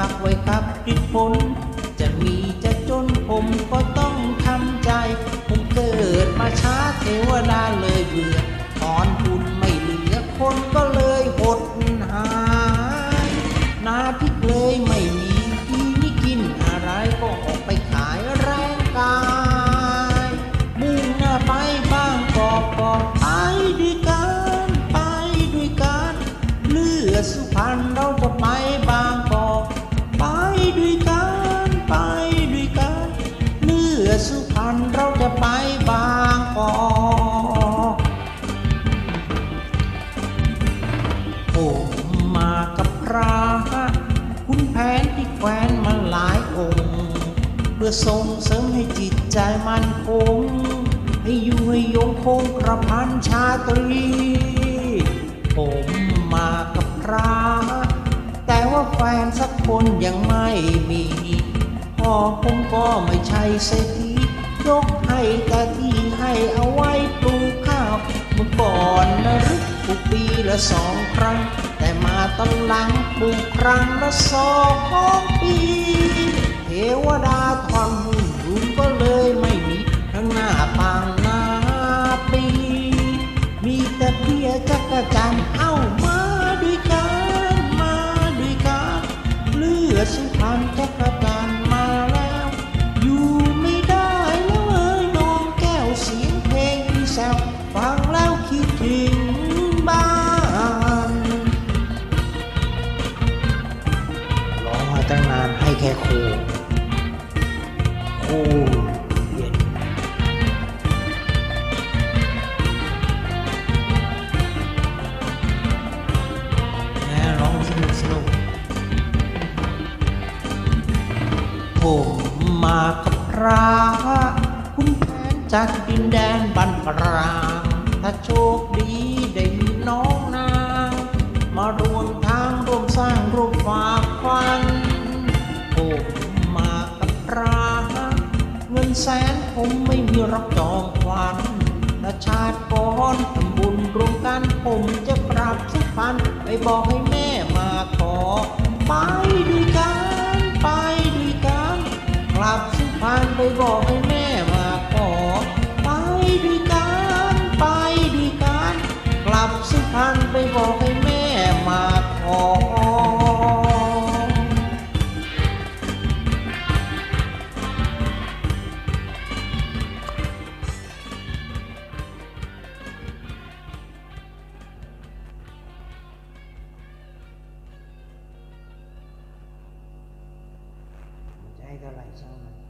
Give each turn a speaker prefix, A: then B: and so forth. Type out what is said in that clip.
A: ากไว้กับดิดผลจะมีจะจนผมก็ต้องทำใจ ผมเกิดมาช้าเทวดาเลยเบื่อถอนทุนไม่เหลือคนก็เลยหดหายนาพิกเลยไม่มีที่นี้กินอะไรก็ออกไปขายแรงกาย มุ่งหน้าไปบ้างกอกก็ไปด้วยกันไปด้วยกันเลือดสุพรรณ ผมมากับพระคุณแผนที่แควนมาหลายองค์ เพื่อส่งเสริมให้จิตใจมันคง ให้อยู่ให้ยงคงกระพันชาตรี ผมมากับพระแต่ว่าแฟนสักคนยังไม่มีพ่อผมก็ไม่ใช่เศรษฐียกให้แต่ที่ให้เอา ละสองครั้ง แต่มาตอนหลังปลูกครั้งละสองปี เทวดาทอนหุ่นก็เลยไม่ ตั้งนานให้แค่ครูครูเย็นแม่ร้องสนุกสนุกผมมากับพระคุณแผนจากดินแดนบันปรางถ้าโชคดี นแสนผมไม่มีรับจองควันถ้าชาติก่อนทำบุญรวมกันผมจะปรับสุพรรณไปบอกให้แม่มาขอ ไปด้วยกันไปด้วยกันกลับสุพรรณไปบอกให้แม่มาขอ ไปด้วยกันไปด้วยกันกลับสุพรรณไปบอกให้แม่มาขอ จะให้เ